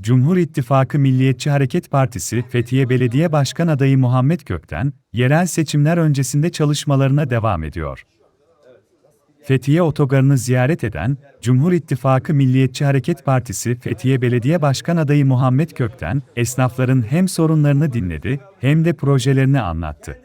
Cumhur İttifakı Milliyetçi Hareket Partisi Fethiye Belediye Başkan adayı Muhammed Kökten, yerel seçimler öncesinde çalışmalarına devam ediyor. Fethiye Otogarı'nı ziyaret eden, Cumhur İttifakı Milliyetçi Hareket Partisi Fethiye Belediye Başkan adayı Muhammed Kökten, esnafların hem sorunlarını dinledi, hem de projelerini anlattı.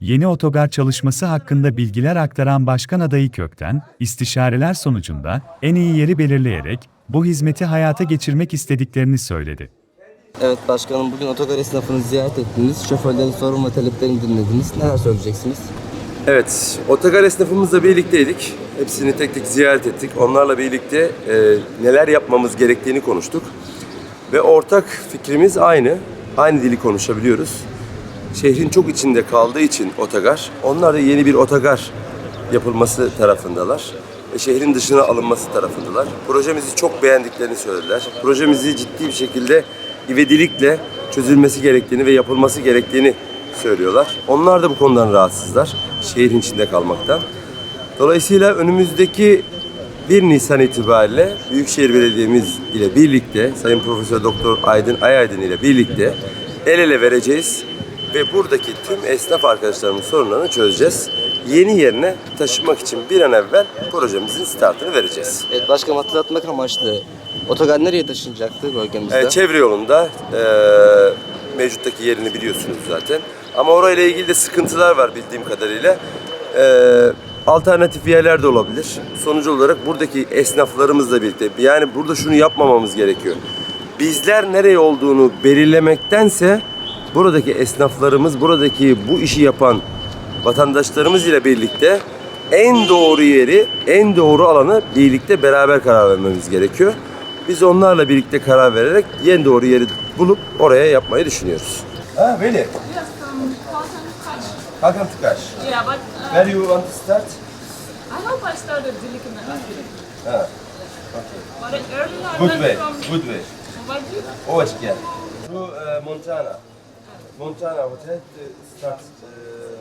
Yeni otogar çalışması hakkında bilgiler aktaran Başkan adayı Kökten, istişareler sonucunda en iyi yeri belirleyerek bu hizmeti hayata geçirmek istediklerini söyledi. Evet başkanım bugün otogar esnafını ziyaret ettiniz. Şoförlerin sorun ve taleplerini dinlediniz. Neler söyleyeceksiniz? Evet, otogar esnafımızla birlikteydik. Hepsini tek tek ziyaret ettik. Onlarla birlikte e, neler yapmamız gerektiğini konuştuk. Ve ortak fikrimiz aynı. Aynı dili konuşabiliyoruz. Şehrin çok içinde kaldığı için otogar, onlar da yeni bir otogar yapılması tarafındalar. E, şehrin dışına alınması tarafındalar. Projemizi çok beğendiklerini söylediler. Projemizi ciddi bir şekilde ivedilikle çözülmesi gerektiğini ve yapılması gerektiğini söylüyorlar. Onlar da bu konudan rahatsızlar. Şehrin içinde kalmaktan. Dolayısıyla önümüzdeki 1 Nisan itibariyle Büyükşehir Belediye'miz ile birlikte Sayın Profesör Doktor Aydın Ayaydın ile birlikte el ele vereceğiz ve buradaki tüm esnaf arkadaşlarımın sorunlarını çözeceğiz. Yeni yerine taşımak için bir an evvel projemizin startını vereceğiz. Evet başkanım hatırlatmak amaçlı otogar nereye taşınacaktı bölgemizde? Ee, çevre yolunda e, mevcuttaki yerini biliyorsunuz zaten. Ama orayla ilgili de sıkıntılar var bildiğim kadarıyla. E, alternatif yerler de olabilir. Sonuç olarak buradaki esnaflarımızla birlikte yani burada şunu yapmamamız gerekiyor. Bizler nereye olduğunu belirlemektense buradaki esnaflarımız, buradaki bu işi yapan vatandaşlarımız ile birlikte en doğru yeri, en doğru alanı birlikte beraber karar vermemiz gerekiyor. Biz onlarla birlikte karar vererek en doğru yeri bulup oraya yapmayı düşünüyoruz. Ha böyle. Yes, um, Kaç. Hakan Tukaş. Yeah, but uh, Where you want to start? I hope I started Dilik in the Akiri. Ha. But it- earlier I Good went way. from Good way. Wajir. Ovacık gel. To uh, Montana. Montana Hotel to start uh,